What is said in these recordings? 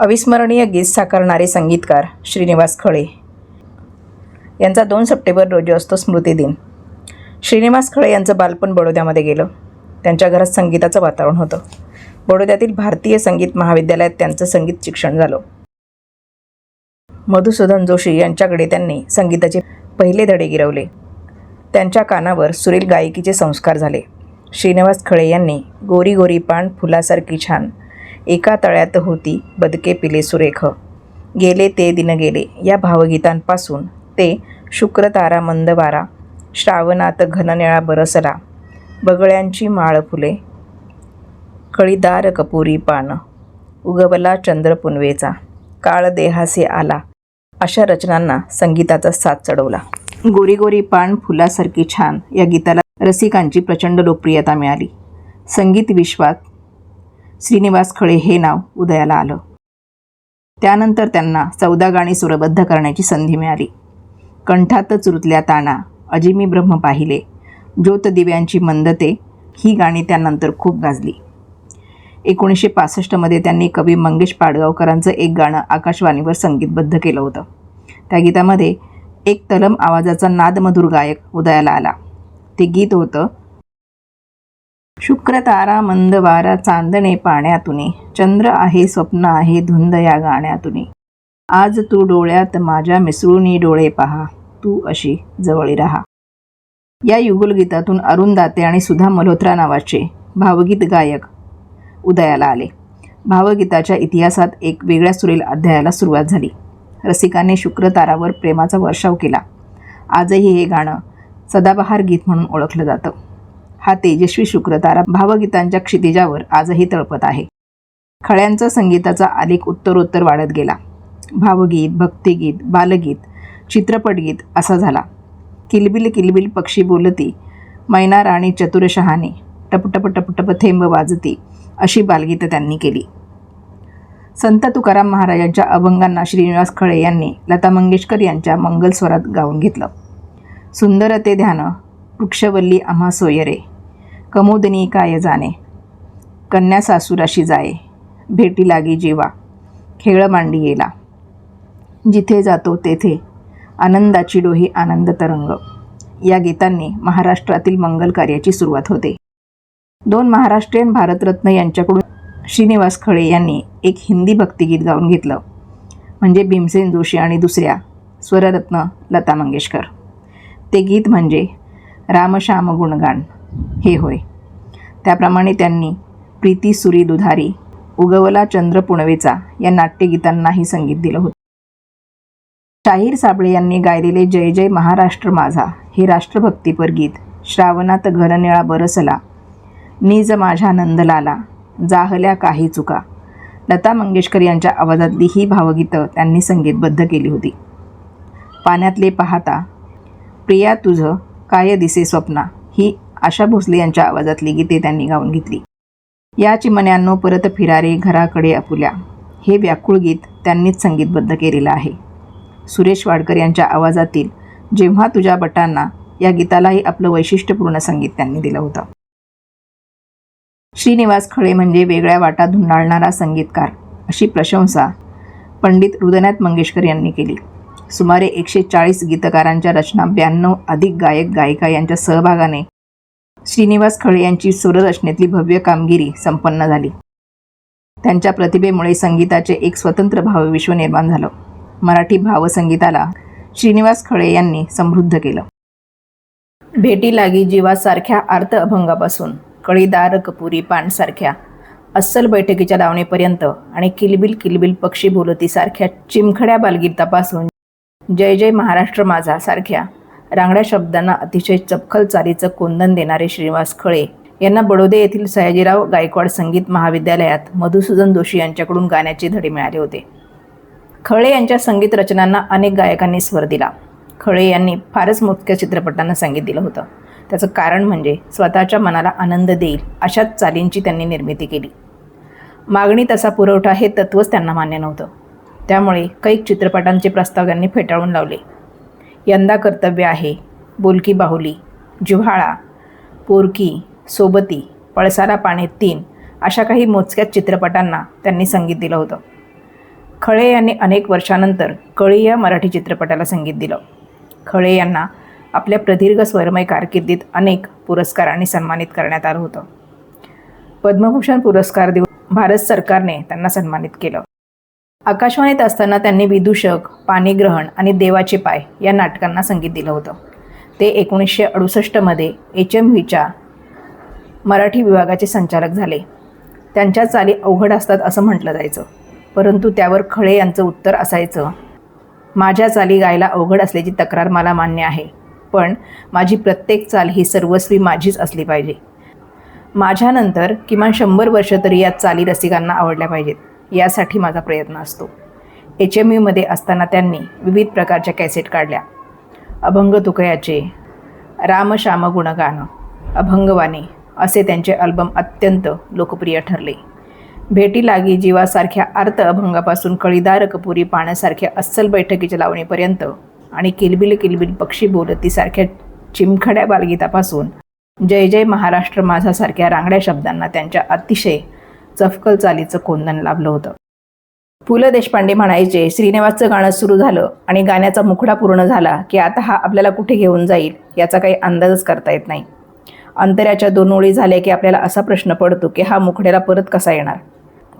अविस्मरणीय गीत साकारणारे संगीतकार श्रीनिवास खळे. यांचा दोन सप्टेंबर रोजी असतो स्मृतिदिन श्रीनिवास खळे यांचं बालपण बडोद्यामध्ये गेलं. त्यांच्या घरात संगीताचं वातावरण होतं. बडोद्यातील भारतीय संगीत महाविद्यालयात त्यांचं संगीत शिक्षण झालं. मधुसूदन जोशी यांच्याकडे त्यांनी संगीताचे पहिले धडे गिरवले. त्यांच्या कानावर सुरील गायकीचे संस्कार झाले. श्रीनिवास खळे यांनी गोरी गोरी पान फुलासारखी छान एका तळ्यात होती बदके पिले सुरेख. गेले ते दिन गेले. या भावगीतांपासून ते शुक्र तारा मंद वारा श्रावणात घननिळा बरसला बगळ्यांची माळ फुले कळीदार कपुरी पान उगवला चंद्र पुनवेचा काळ देहासे आला अशा रचनांना संगीताचा साथ चढवला. गोरी गोरी पान फुलासारखी छान या गीताला रसिकांची प्रचंड लोकप्रियता मिळाली. संगीत विश्वात श्रीनिवास खळे हे नाव उदयाला आलं. त्यानंतर त्यांना चौदा गाणी सुरबद्ध करण्याची संधी मिळाली. कंठातच रुतल्या ताना अजिमी ब्रह्म पाहिले. ज्योत दिव्यांची मंदते ही गाणी त्यानंतर खूप गाजली. एकोणीसशे पासष्टमध्ये त्यांनी कवी मंगेश पाडगावकरांचं एक गाणं आकाशवाणीवर संगीतबद्ध केलं होतं. त्या गीतामध्ये एक तलम आवाजाचा नादमधुर गायक उदयाला आला. ते गीत होतं शुक्र तारा मंद वारा चांदणे पाण्यातून. चंद्र आहे स्वप्न आहे धुंद या गाण्यातून. आज तू डोळ्यात माझ्या मिसळूनी डोळे पहा. तू अशी जवळी राहा. या युगुलगीतातून अरुण दाते आणि सुधा मल्होत्रा नावाचे भावगीत गायक उदयाला आले. भावगीताच्या इतिहासात एक वेगळ्या सुरेल अध्यायाला सुरुवात झाली. रसिकाने शुक्रतारावर प्रेमाचा वर्षाव केला. आजही हे गाणं सदाबहार गीत म्हणून ओळखलं जातं. हा तेजस्वी शुक्रतारा भावगीतांच्या क्षितिजावर आजही तळपत आहे. खळ्यांचा संगीताचा आलेख उत्तरोत्तर वाढत गेला. भावगीत भक्तिगीत बालगीत चित्रपटगीत असा झाला. किलबिल किलबिल पक्षी बोलती मैना राणी चतुरशहाने टपटप टपटप थेंब वाजती अशी बालगीतं त्यांनी केली. संत तुकाराम महाराजांच्या अभंगांना श्रीनिवास खळे यांनी लता मंगेशकर यांच्या मंगलस्वरात गाऊन घेतलं. सुंदर ते ध्यान वृक्षवल्ली आम्हा सोयरे कमोदनी काय जाणे? कन्या सासुराशी जाये. भेटी लागी जीवा. खेळ मांडी येला. जिथे जातो तेथे आनंदाची डोही आनंद तरंग. या गीतांनी महाराष्ट्रातील मंगल कार्याची सुरुवात होते. दोन महाराष्ट्रीयन भारतरत्न यांच्याकडून श्रीनिवास खळे यांनी एक हिंदी भक्तिगीत गाऊन घेतलं. म्हणजे भीमसेन जोशी आणि दुसऱ्या स्वररत्न लता मंगेशकर. ते गीत म्हणजे रामश्याम गुणगान. हे होय. त्याप्रमाणे त्यांनी प्रीती सुरी दुधारी उगवला चंद्र पुणवेचा या नाट्यगीतांनाही संगीत दिलं होतं. शाहीर साबळे यांनी गायलेले जय जय महाराष्ट्र माझा हे राष्ट्रभक्तीपर गीत श्रावणात घरनिळा बरसला निज माझ्या नंदलाला जाहल्या काही चुका. लता मंगेशकर यांच्या आवाजातली ही भावगीतं त्यांनी संगीतबद्ध केली होती. पाण्यातले पाहता प्रिया तुझं काय दिसे स्वप्ना ही आशा भोसले यांच्या आवाजातली गीते त्यांनी गाऊन घेतली. या चिमण्यांनो परत फिरारे घराकडे अपुल्या. हे व्याकुळ गीत त्यांनीच संगीतबद्ध केलेलं आहे. सुरेश वाडकर यांच्या आवाजातील जेव्हा तुझ्या बटांना या गीतालाही आपलं वैशिष्ट्यपूर्ण संगीत त्यांनी दिलं होतं. श्रीनिवास खळे म्हणजे वेगळ्या वाटा धुंडाळणारा संगीतकार अशी प्रशंसा पंडित हृदयनाथ मंगेशकर यांनी केली. सुमारे एकशे चाळीस गीतकारांच्या रचना ब्याण्णव अधिक गायक गायिका यांच्या सहभागाने श्रीनिवास खळे यांची स्वररचनेतली भव्य कामगिरी संपन्न झाली. त्यांच्या प्रतिभेमुळे संगीताचे एक स्वतंत्र भावविश्व निर्माण झालं. मराठी भावसंगीताला श्रीनिवास खळे यांनी समृद्ध केलं. भेटी लागी जीवासारख्या आर्त अभंगापासून कळीदार कपुरी पानसारख्या अस्सल बैठकीच्या लावणीपर्यंत आणि किलबिल किलबिल पक्षी बोलतीसारख्या चिमखड्या बालगीतापासून जय जय महाराष्ट्र माझा सारख्या रांगड्या शब्दांना अतिशय चपखल चालीचं कोंदन देणारे श्रीनिवास खळे. यांना बडोदे येथील सयाजीराव गायकवाड संगीत महाविद्यालयात मधुसूदन जोशी यांच्याकडून गाण्याचे धडे मिळाले होते. खळे यांच्या संगीत रचनांना अनेक गायकांनी स्वर दिला. खळे यांनी फारच मोजक्या चित्रपटांना संगीत दिलं होतं. त्याचं कारण म्हणजे स्वतःच्या मनाला आनंद देईल अशाच चालींची त्यांनी निर्मिती केली. मागणी तसा पुरवठा हे तत्त्वच त्यांना मान्य नव्हतं. त्यामुळे कैक चित्रपटांचे प्रस्ताव त्यांनी फेटाळून लावले. यंदा कर्तव्य आहे. बोलकी बाहुली जिव्हाळा पोरकी सोबती पळसारा पाने तीन अशा काही मोजक्याच चित्रपटांना त्यांनी संगीत दिलं होतं. खळे यांनी अनेक वर्षानंतर कळी या मराठी चित्रपटाला संगीत दिलं. खळे यांना आपल्या प्रदीर्घ स्वरमय कारकिर्दीत अनेक पुरस्कारांनी सन्मानित करण्यात आलं होतं. पद्मभूषण पुरस्कार देऊन भारत सरकारने त्यांना सन्मानित केलं. आकाशवाणीत असताना त्यांनी विदूषक पाणीग्रहण आणि देवाचे पाय या नाटकांना संगीत दिलं होतं. ते एकोणीसशे अडुसष्टमध्ये एच एम व्हीच्या मराठी विभागाचे संचालक झाले. त्यांच्या चाली अवघड असतात असं म्हटलं जायचं. परंतु त्यावर खळे यांचं उत्तर असायचं माझ्या चाली गायला अवघड असल्याची तक्रार मला मान्य आहे पण माझी प्रत्येक चाल ही सर्वस्वी माझीच असली पाहिजे. माझ्यानंतर किमान शंभर वर्ष तरी या चाली रसिकांना आवडल्या पाहिजेत. यासाठी माझा प्रयत्न असतो. एच एम यूमध्ये असताना त्यांनी विविध प्रकारच्या कॅसेट काढल्या. अभंग तुकयाचे रामश्याम गुणगान अभंगवाणी असे त्यांचे अल्बम अत्यंत लोकप्रिय ठरले. भेटी लागी जीवासारख्या अर्थ अभंगापासून कळीदार कपुरी पाण्यासारख्या अस्सल बैठकीच्या लावणीपर्यंत आणि किलबिल किलबिल पक्षी बोलतीसारख्या चिमखड्या बालगीतापासून जय जय महाराष्ट्र माझासारख्या रांगड्या शब्दांना त्यांच्या अतिशय चफकल चालीचं कोंदण लाभलं होतं. पु ल देशपांडे म्हणायचे श्रीनिवासचं गाणं सुरू झालं आणि गाण्याचा मुखडा पूर्ण झाला की आता हा आपल्याला कुठे घेऊन जाईल याचा काही अंदाजच करता येत नाही. अंतऱ्याच्या दोन ओळी झाल्या की आपल्याला असा प्रश्न पडतो की हा मुखड्याला परत कसा येणार?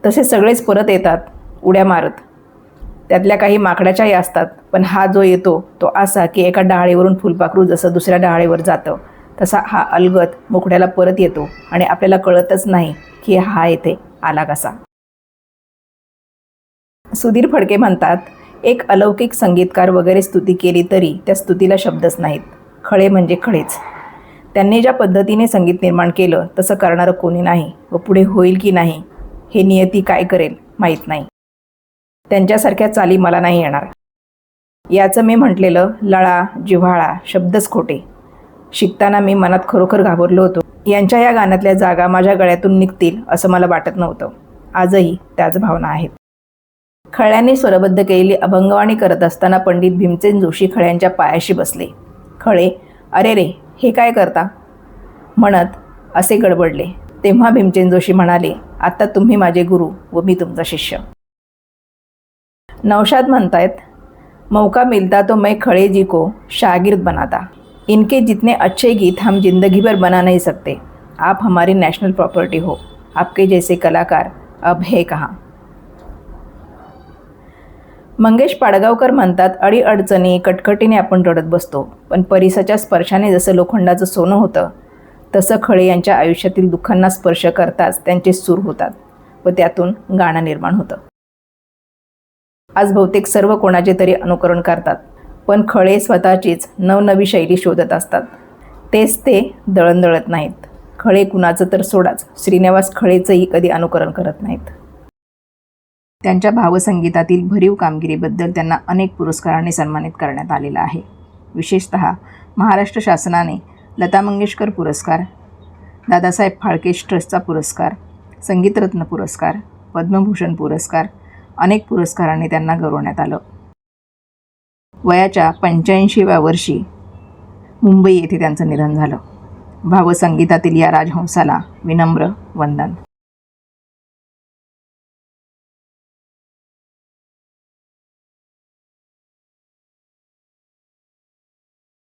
तसे सगळेच परत येतात उड्या मारत. त्यातल्या काही माकडाच्याही असतात पण हा जो येतो तो असा की एका डाळीवरून फुलपाखरू जसं दुसऱ्या डाळीवर जातं तसा हा अलगत मुखड्याला परत येतो आणि आपल्याला कळतच नाही की हा येते आला कसा? सुधीर फडके म्हणतात एक अलौकिक संगीतकार वगैरे स्तुती केली तरी त्या स्तुतीला शब्दच नाहीत. खळे म्हणजे खळेच. त्यांनी ज्या पद्धतीने संगीत निर्माण केलं तसं करणारं कोणी नाही व पुढे होईल की नाही हे नियती काय करेल माहीत नाही. त्यांच्यासारख्या चाली मला नाही येणार. याचं मी म्हटलेलं लळा जिव्हाळा शब्दच खोटे शिकताना मी मनात खरोखर घाबरलो होतो. यांच्या या गाण्यातल्या जागा माझ्या गळ्यातून निघतील असं मला वाटत नव्हतं. आजही त्याच भावना आहेत. खळ्यांनी स्वरबद्ध केलेली अभंगवाणी करत असताना पंडित भीमसेन जोशी खळ्यांच्या पायाशी बसले. खळे अरे रे हे काय करता? म्हणत असे गडबडले. तेव्हा भीमसेन जोशी म्हणाले आता तुम्ही माझे गुरु व मी तुमचा शिष्य. नौशाद म्हणतायत मौका मिलता तो मैं खळे जी को शागिर्द बनाता. इनके जितने अच्छे गीत हम जिंदगी भर बना नहीं सकते। आप हमारी नेशनल प्रॉपर्टी हो। आपके जैसे कलाकार अब है कहाँ? मंगेश पाडगावकर म्हणतात अडीअडचणी कटकटीने आपण रडत बसतो. पण परिसाच्या स्पर्शाने जसं लोखंडाचं सोनं होतं तसं खळे यांच्या आयुष्यातील दुःखांना स्पर्श करताच त्यांचे सूर होतात व त्यातून गाणं निर्माण होतं. आज बहुतेक सर्व कोणाचे तरी अनुकरण करतात. पण खळे स्वतःचीच नवनवी शैली शोधत असतात. तेच ते दळण दळत नाहीत. खळे कुणाचं तर सोडाच. श्रीनिवास खळेचंही कधी अनुकरण करत नाहीत. त्यांच्या भावसंगीतातील भरीव कामगिरीबद्दल त्यांना अनेक पुरस्कारांनी सन्मानित करण्यात आलेलं आहे. विशेषत महाराष्ट्र शासनाने लता मंगेशकर पुरस्कार दादासाहेब फाळके ट्रस्टचा पुरस्कार संगीतरत्न पुरस्कार पद्मभूषण पुरस्कार अनेक पुरस्कारांनी त्यांना गौरवण्यात आलं. वयाच्या पंच्याऐंशीव्या वर्षी मुंबई येथे त्यांचं निधन झालं. भावसंगीतातील या राजहंसाला विनम्र वंदन.